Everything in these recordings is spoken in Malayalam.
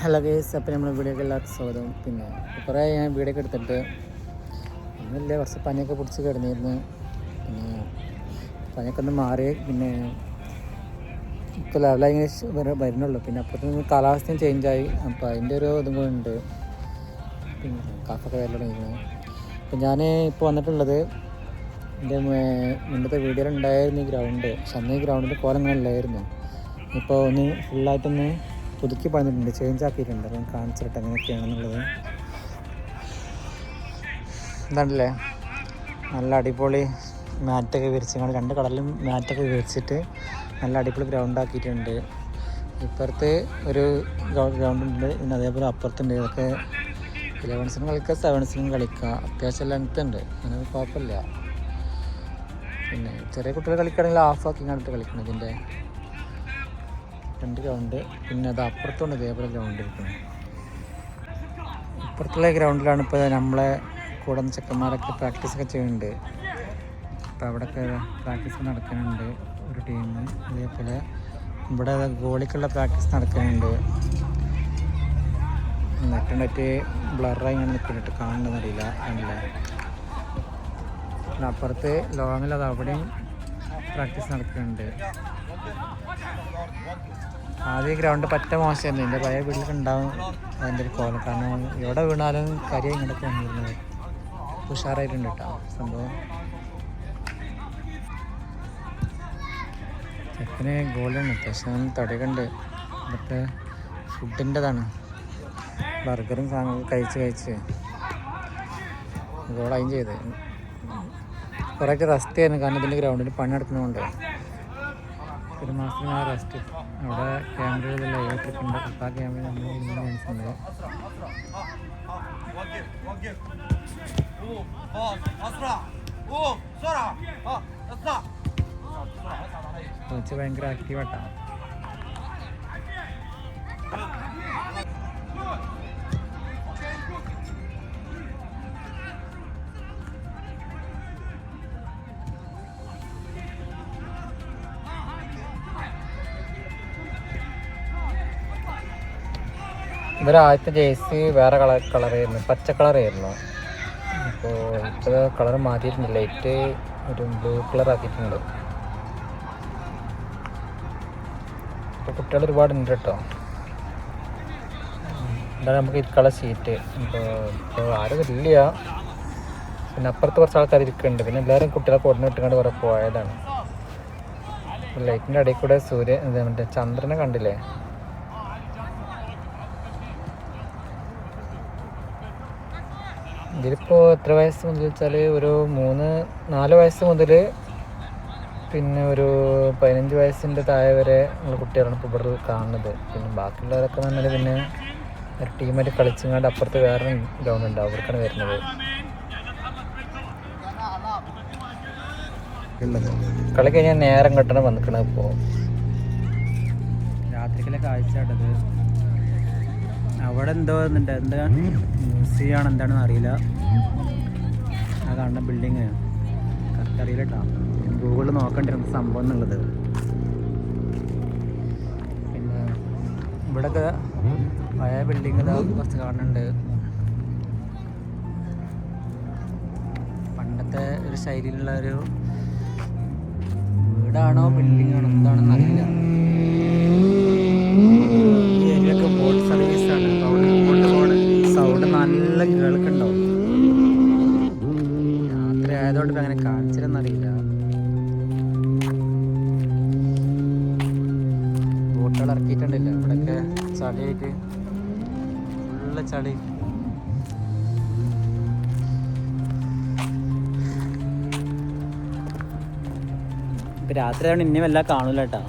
ഹലോ ഗേസ് അപ്പം നമ്മൾ വീഡിയോക്ക് എല്ലാവർക്കും സ്വാഗതം. പിന്നെ കുറേ ഞാൻ വീഡിയോ ഒക്കെ എടുത്തിട്ട് ഒന്നുമില്ല കുറച്ച് പനിയൊക്കെ പിടിച്ച് കിടന്നിരുന്നു. പിന്നെ പനിയൊക്കെ ഒന്ന് മാറി പിന്നെ ഇപ്പോൾ ലെവലായി ഇങ്ങനെ വരുന്നുള്ളൂ. പിന്നെ അപ്പോഴത്തേക്കും കാലാവസ്ഥയും ചേഞ്ചായി അപ്പോൾ അതിന്റെ ഒരു ഇതും കൂടെ ഉണ്ട്. പിന്നെ കാഫൊക്കെ വരൽ തുടങ്ങിയിരുന്നു അപ്പോൾ ഞാൻ ഇപ്പോൾ വന്നിട്ടുള്ളത് എന്റെ മുന്നത്തെ വീഡിയോയിൽ ഉണ്ടായിരുന്നു ഈ ഗ്രൗണ്ട് പക്ഷെ അന്ന് ഈ ഗ്രൗണ്ടിന്റെ കോലം ഇപ്പോൾ ഒന്ന് ഫുള്ളായിട്ടൊന്ന് പുതുക്കി പറഞ്ഞിട്ടുണ്ട് ചേഞ്ച് ആക്കിയിട്ടുണ്ട്. അപ്പം കാണിച്ചിട്ട് എങ്ങനെയൊക്കെയാണെന്നുള്ളത്. എന്താണല്ലേ നല്ല അടിപൊളി മാറ്റൊക്കെ വിരിച്ച് രണ്ട് കടലിലും മാറ്റൊക്കെ വിരിച്ചിട്ട് നല്ല അടിപൊളി ഗ്രൗണ്ട് ആക്കിയിട്ടുണ്ട്. ഇപ്പുറത്ത് ഒരു ഗ്രൗണ്ട് ഉണ്ട് പിന്നെ അതേപോലെ അപ്പുറത്തുണ്ട്. ഇതൊക്കെ ഇലവൻസിനും കളിക്കുക സെവൻസിനും കളിക്കുക അത്യാവശ്യം ലെങ്ത് ഉണ്ട്. അങ്ങനെ കുഴപ്പമില്ല. പിന്നെ ചെറിയ കുട്ടികൾ കളിക്കുകയാണെങ്കിൽ ഹാഫ് ആക്കി കണ്ടിട്ട് കളിക്കണം ഇതിന്റെ. രണ്ട് ഗ്രൗണ്ട് പിന്നെ അത് അപ്പുറത്തുണ്ട് ഇതേപോലെ ഗ്രൗണ്ട് ഇരിക്കുന്നത് ഇപ്പുറത്തുള്ള ഗ്രൗണ്ടിലാണ് ഇപ്പോൾ നമ്മളെ കൂടെ ചെക്കന്മാരൊക്കെ പ്രാക്ടീസൊക്കെ ചെയ്യുന്നുണ്ട്. അപ്പോൾ അവിടെയൊക്കെ പ്രാക്ടീസ് നടക്കുന്നുണ്ട് ഒരു ടീം അതേപോലെ ഇവിടെ ഗോളിക്കുള്ള പ്രാക്ടീസ് നടക്കുന്നുണ്ട്. നെറ്റ് നെറ്റ് ബ്ലറായി ഇങ്ങനെ നിൽക്കുന്നുണ്ട്. കാണണമെന്നറിയില്ല അല്ല. അപ്പുറത്ത് ലോങ്ങിൽ അത് അവിടെയും പ്രാക്ടീസ് നടക്കുന്നുണ്ട്. ആദ്യം ഗ്രൗണ്ട് പറ്റ മോശമായിരുന്നു. എന്റെ പഴയ വീട്ടിലൊക്കെ ഉണ്ടാവും അതിന്റെ ഒരു കോലം. കാരണം എവിടെ വീണാലും കരിയ ഇങ്ങോട്ടൊക്കെ വന്നിരുന്നത് ഉഷാറായിട്ടുണ്ട് കേട്ടോ സംഭവം. ചെക്കന് ഗോളാണ് അത്യാവശ്യം തടിയൊക്കെ എന്നിട്ട് ഫുഡിന്റെതാണ് ബർഗറും സാധനവും കഴിച്ച് കഴിച്ച് ഗോളായും ചെയ്ത്. കുറേയൊക്കെ റെസ്റ്റ് ആയിരുന്നു കാരണം ഇതിന്റെ ഗ്രൗണ്ടിൽ പണി നടക്കുന്നതുകൊണ്ട്. ഒരു മാസത്തിന് ആ റെസ്റ്റ് അവിടെ ക്യാമറകളിൽ ലൈവ് ഇട്ടിട്ടുണ്ട് അപ്പോൾ ആ ക്യാമറ നമ്മൾ ഇങ്ങനെ കാണിച്ചിട്ടുണ്ട് കോച്ച് ഭയങ്കര ആക്റ്റീവാട്ടാ ഇവരെ ആദ്യത്തെ ജേഴ്സി വേറെ കളർ കളറായിരുന്നു. പച്ച കളറായിരുന്നു. അപ്പോൾ ഇപ്പോൾ കളർ മാറ്റിയിട്ടുണ്ട്. ലൈറ്റ് ഒരു ബ്ലൂ കളർ ആക്കിയിട്ടുണ്ട്. ഇപ്പോൾ കുട്ടികൾ ഒരുപാടുണ്ട് കേട്ടോ. എന്താണ് നമുക്ക് ഇരിക്കാനുള്ള സീറ്റ് ഇപ്പോൾ ഇപ്പോൾ ആരും ഇല്ല. പിന്നെ അപ്പുറത്ത് കുറച്ച് ആൾക്കാർ ഇരിക്കുന്നുണ്ട്. പിന്നെ എല്ലാവരും കുട്ടികളെ കൊടുന്നിട്ടുകൊണ്ട് കുറേ പോയതാണ്. ലൈറ്റിന്റെ ഇടയിൽ കൂടെ സൂര്യ മറ്റേ ചന്ദ്രനെ കണ്ടില്ലേ? ഇതിലിപ്പോൾ എത്ര വയസ്സ് മുതൽ വെച്ചാൽ ഒരു മൂന്ന് നാല് വയസ്സ് മുതൽ പിന്നെ ഒരു പതിനഞ്ച് വയസ്സിന്റെ താഴെ വരെ ഉള്ള കുട്ടികളാണ് ഇപ്പോൾ ഇവിടെ കാണുന്നത്. പിന്നെ ബാക്കിയുള്ളവരൊക്കെ എന്ന് പറഞ്ഞാൽ പിന്നെ ഒരു ടീമായിട്ട് കളിച്ചങ്ങാണ്ട് അപ്പുറത്ത് വേറെ ഗ്രൗണ്ട് ഉണ്ട് അവർക്കാണ് വരുന്നത്. കളി കഴിഞ്ഞാൽ നേരം കെട്ടണം വന്നിക്കണത് ഇപ്പോൾ കാഴ്ച കാഴ്ചയാട്ടത് അവിടെ എന്തോ എന്താ മ്യൂസിയം ആണ് എന്താണെന്ന് അറിയില്ല. ആ കാണുന്ന ബിൽഡിങ് കറക്റ്റ് അറിയില്ല കേട്ടോ ഗൂഗിളിൽ നോക്കേണ്ടി വരും സംഭവം എന്നുള്ളത്. പിന്നെ ഇവിടെയൊക്കെ പഴയ ബിൽഡിങ് കുറച്ച് കാണുന്നുണ്ട്. പണ്ടത്തെ ഒരു ശൈലിയിലുള്ള ഒരു വീടാണോ ബിൽഡിംഗ് ആണോ എന്താണെന്ന് അറിയില്ല. ചളിയായിട്ട് ഫുള്ള് ചളി. ഇപ്പം രാത്രിയാണ് ഇനിയും എല്ലാം കാണൂല കേട്ടോ.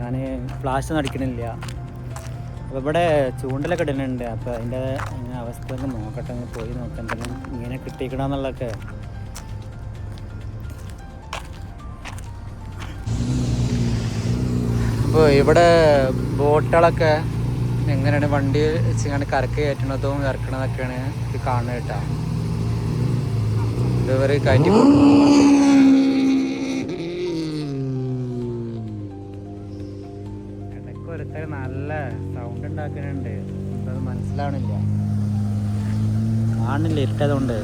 ഞാൻ ഫ്ലാഷ് ഒന്നും അടിക്കണില്ല. അപ്പോൾ ഇവിടെ ചൂണ്ടലൊക്കെ ഇടുന്നുണ്ട് അപ്പോൾ അതിന്റെ അവസ്ഥ ഒന്ന് നോക്കട്ടെ ഒന്ന് പോയി നോക്കാം. എന്തെങ്കിലും ഇങ്ങനെ കിട്ടിക്കണമെന്നുള്ളതൊക്കെ അപ്പോൾ ഇവിടെ ബോട്ടുകളൊക്കെ എങ്ങനെയാണ് വണ്ടി വെച്ചിങ്ങനെ കരക്ക് കയറ്റണതും ഇറക്കണതൊക്കെയാണ് ഇത് കാണുന്നത് കേട്ടോ. ഇതുവരെ കയറ്റി ഇടയ്ക്ക് ഒരു ഒരുത്തർ നല്ല സൗണ്ട് ഉണ്ടാക്കുന്നുണ്ട് അത് മനസ്സിലാവണില്ല. കാണില്ല ഇരുട്ടതുകൊണ്ട്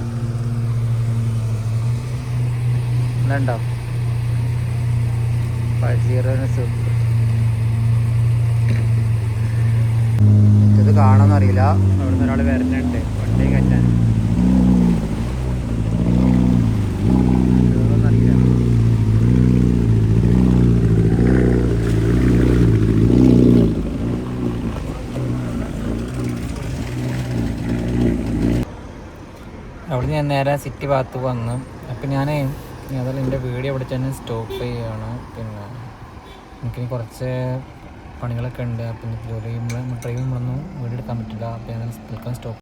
ഇതുണ്ടോ? പജീറിന് സൂപ്പ് ഇത് കാണാന്നറിയില്ല അവിടുന്ന് ഒരാൾ വരുന്നുണ്ട് വണ്ടി കറ്റാൻ അവിടെ ഞാൻ നേരെ സിറ്റി ഭാഗത്ത് വന്നു അപ്പം ഞാൻ അതായത് എന്റെ വീഡിയോ അവിടെ തന്നെ സ്റ്റോപ്പ് ചെയ്യുകയാണ് പിന്നെ എനിക്ക് കുറച്ച് പണികളൊക്കെ ഉണ്ട്. അപ്പം ജോലി ചെയ്യുമ്പോൾ ട്രെയിൻ വന്നു വീട് എടുക്കാൻ പറ്റില്ല. അപ്പം ഞാൻ തൽക്കാലം സ്റ്റോപ്പ്